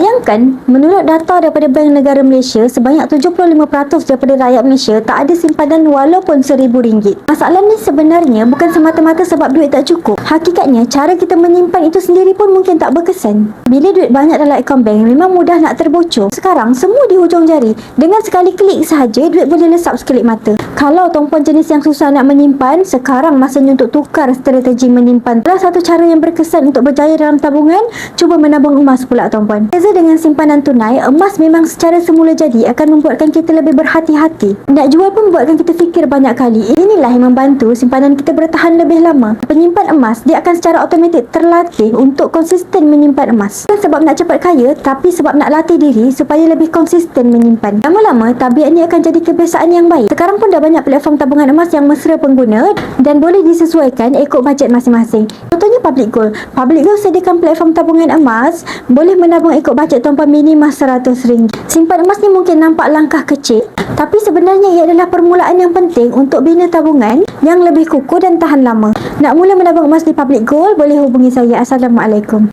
Bayangkan, menurut data daripada Bank Negara Malaysia, sebanyak 75% daripada rakyat Malaysia tak ada simpanan walaupun RM1,000. Masalah ni sebenarnya bukan semata-mata sebab duit tak cukup. Hakikatnya, cara kita menyimpan itu sendiri pun mungkin tak berkesan. Bila duit banyak dalam akaun bank, memang mudah nak terbocor. Sekarang, semua di hujung jari. Dengan sekali klik sahaja, duit boleh lesap sekelip mata. Kalau tuan-puan jenis yang susah nak menyimpan, sekarang masanya untuk tukar strategi menyimpan. Salah satu cara yang berkesan untuk berjaya dalam tabungan, cuba menabung emas pula tuan-puan. Dengan simpanan tunai, emas memang secara semula jadi akan membuatkan kita lebih berhati-hati. Nak jual pun buatkan kita fikir banyak kali. Inilah yang membantu simpanan kita bertahan lebih lama. Penyimpan emas, dia akan secara automatik terlatih untuk konsisten menyimpan emas. Bukan sebab nak cepat kaya, tapi sebab nak latih diri supaya lebih konsisten menyimpan. Lama-lama, tabiat ni akan jadi kebiasaan yang baik. Sekarang pun dah banyak platform tabungan emas yang mesra pengguna dan boleh disesuaikan ikut bajet masing-masing. Public Gold. Public Gold sediakan platform tabungan emas boleh menabung ikut bajet tuan-puan minima RM100. Simpan emas ni mungkin nampak langkah kecil tapi sebenarnya ia adalah permulaan yang penting untuk bina tabungan yang lebih kukuh dan tahan lama. Nak mula menabung emas di Public Gold boleh hubungi saya. Assalamualaikum.